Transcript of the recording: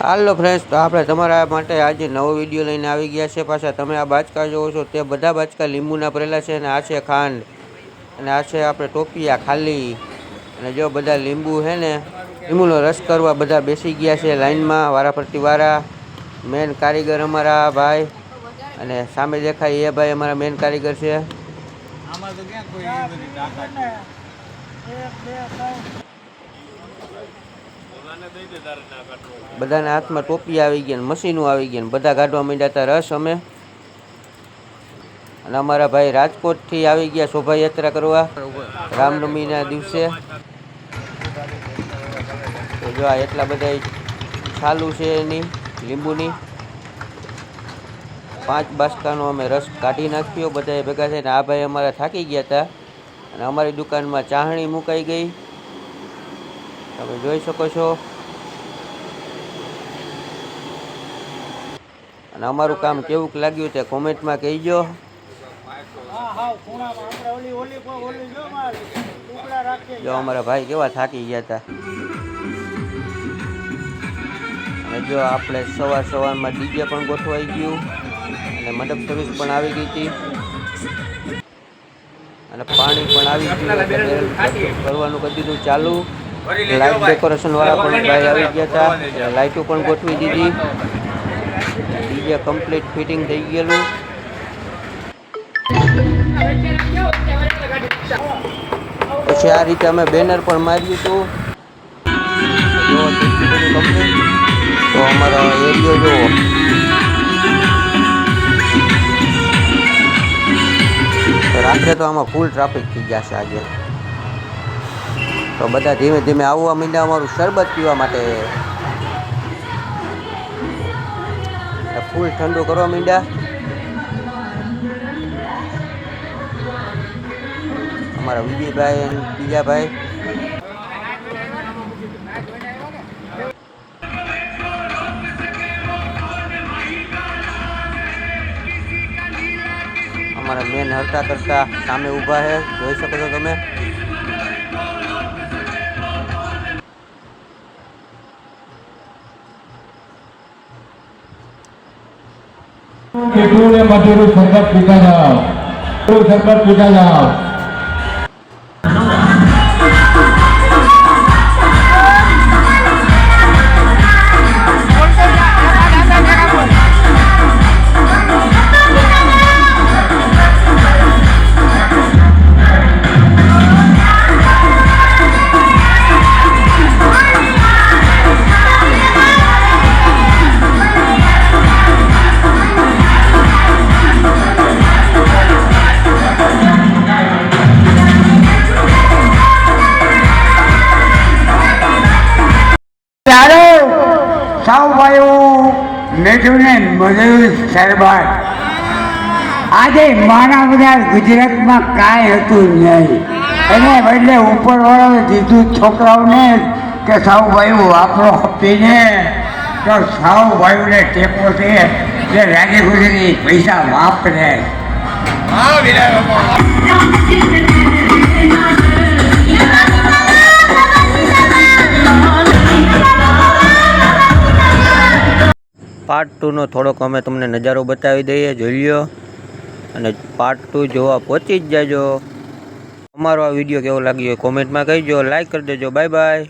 હાલો friends તો આપણે તમારા માટે આજે નવો વીડિયો લઈને આવી ગયા છે પાછા. તમે આ બાચકા જોવો છો તે બધા બાચકા લીંબુના ભરેલા છે અને આ છે ખાંડ. અને આ છે આપણે ટોપિયા ખાલી. અને જો બધા લીંબુ છે ને લીંબુનો રસ કરવા બધા બેસી ગયા છે લાઈનમાં વારાફરતી વારા. મેન કારીગર અમારા આ ભાઈ. અને સામે દેખાય એ ભાઈ અમારા મેન કારીગર છે. આમાં તો ક્યાં કોઈ? બધાને હાથમાં ટોપી આવી ગયા મશીનો આવી ગયા બધા કાઢવા માંડ્યા હતા રસ અમે. અને અમારા ભાઈ રાજકોટથી આવી ગયા શોભાયાત્રા કરવા રામનવમીના દિવસે. તો જો આ એટલા બધા ચાલુ છે એની, લીંબુની. પાંચ બાસકાનો અમે રસ કાઢી નાખ્યો બધાએ ભેગા થઈને. આ ભાઈ અમારા થાકી ગયા હતા અને અમારી દુકાનમાં ચાહણી મુકાઈ ગઈ. તમે જોઈ શકો છો. અને અમારું કામ કેવું લાગ્યું તે કોમેન્ટમાં કહીજો. જો અમારા ભાઈ કેવા થાકી ગયા હતા અને જો આપણે સવાર સવારમાં ડીજે પણ ગોઠવાઈ ગયું. અને મંડપ સર્વિસ પણ આવી ગઈ હતી. અને પાણી પણ આવી ગયું. કરવાનું કરી દીધું ચાલુ. લાઇટ ડેકોરેશન વાળા પણ ભાઈ આવી ગયા હતા એટલે લાઇટો પણ ગોઠવી દીધી ડીજે કમ્પ્લીટ ફિટિંગ થઈ ગયેલું પછી આ રીતે અમે બેનર પણ માર્યું હતું જો કેટલું બધું complete. તો અમારો એરિયો જુઓ તો રાત્રે તો આમાં ફૂલ ટ્રાફિક થઈ ગયા છે આજે તો બધા ધીમે ધીમે આવવા માંડ્યા અમારું શરબત પીવા માટે. ફૂલ ઠંડુ કરવા માંડ્યા. અમારા વિજયભાઈ અને બીજા ભાઈ અમારા મેન હરતા કરતા સામે ઊભા છે. જોઈ શકો છો તમે? કેટલું ને મજૂરું સરબત પીતા જાઓ સરબત પીતા જાઓ મેઠુને મજૂર સરબાર આજે મારા બધા ગુજરાતમાં કાંઈ હતું નહીં. એને બદલે ઉપરવાળાએ દીધું છોકરાઓને કે સાવ ભાઈ આપણો આપીને. તો સાવ ભાઈને ટેકો છે જે રાજી ખુશીની પૈસા વાપરે. હા વિરાય પાર્ટ ટુનો થોડોક અમે તમને નજારો બતાવી દઈએ, જોઈ લ્યો. અને પાર્ટ ટુ જોવા પહોંચી જ જાજો. અમારો આ વીડિયો કેવો લાગ્યો કોમેન્ટમાં કહીજો લાઈક કરી દેજો. Bye bye